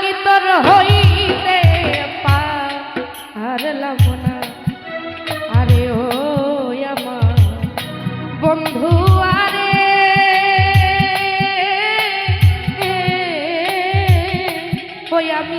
কি তোর হইতে পারলাম না আরে ও আমার বন্ধু আরে ওই আমি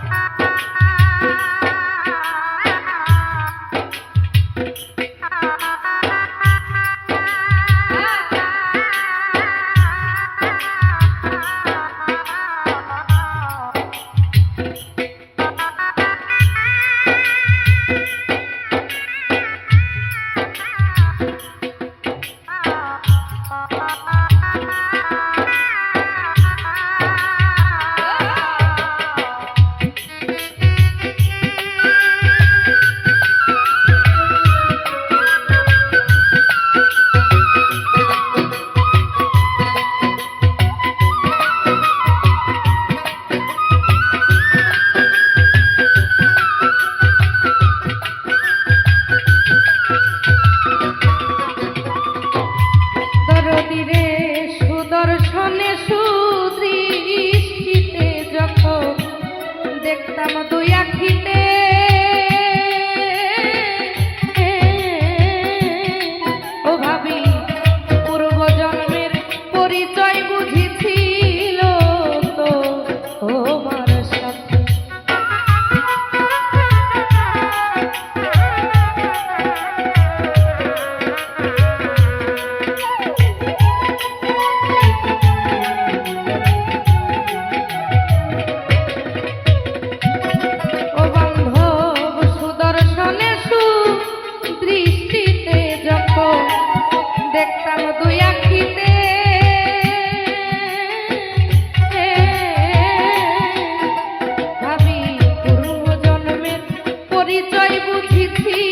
তার মতো আখিতে পরিচয় বুঝেছি